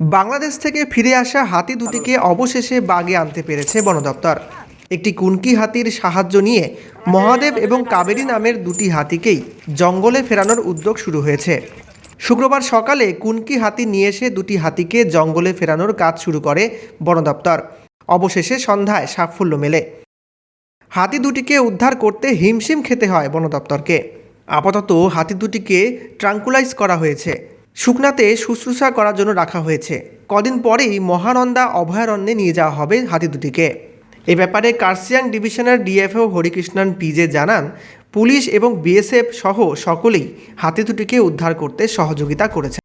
বাংলাদেশ থেকে ফিরে আসা হাতি দুটিকে অবশেষে বাগে আনতে পেরেছে বন দপ্তর একটি কুনকি হাতির সাহায্য নিয়ে মহাদেব এবং কাবেরী নামের দুটি হাতিকেই জঙ্গলে ফেরানোর উদ্যোগ শুরু হয়েছে। শুক্রবার সকালে কুনকি হাতি নিয়ে এসে দুটি হাতিকে জঙ্গলে ফেরানোর কাজ শুরু করে বন দপ্তর অবশেষে সন্ধ্যায় সাফল্য মেলে। হাতি দুটিকে উদ্ধার করতে হিমশিম খেতে হয় বন দপ্তরকে আপাতত হাতি দুটিকে ট্রাঙ্কুলাইজ করা হয়েছে। শুকনাতে শুশ্রূষা করার জন্য রাখা হয়েছে। কদিন পরেই মহানন্দা অভয়ারণ্যে নিয়ে যাওয়া হবে হাতি দুটিকে। এ ব্যাপারে কার্সিয়াং ডিভিশনের ডিএফও হরিকৃষ্ণন পিজে জানান, পুলিশ এবং বিএসএফ সহ সকলেই হাতি দুটিকে উদ্ধার করতে সহযোগিতা করেছে।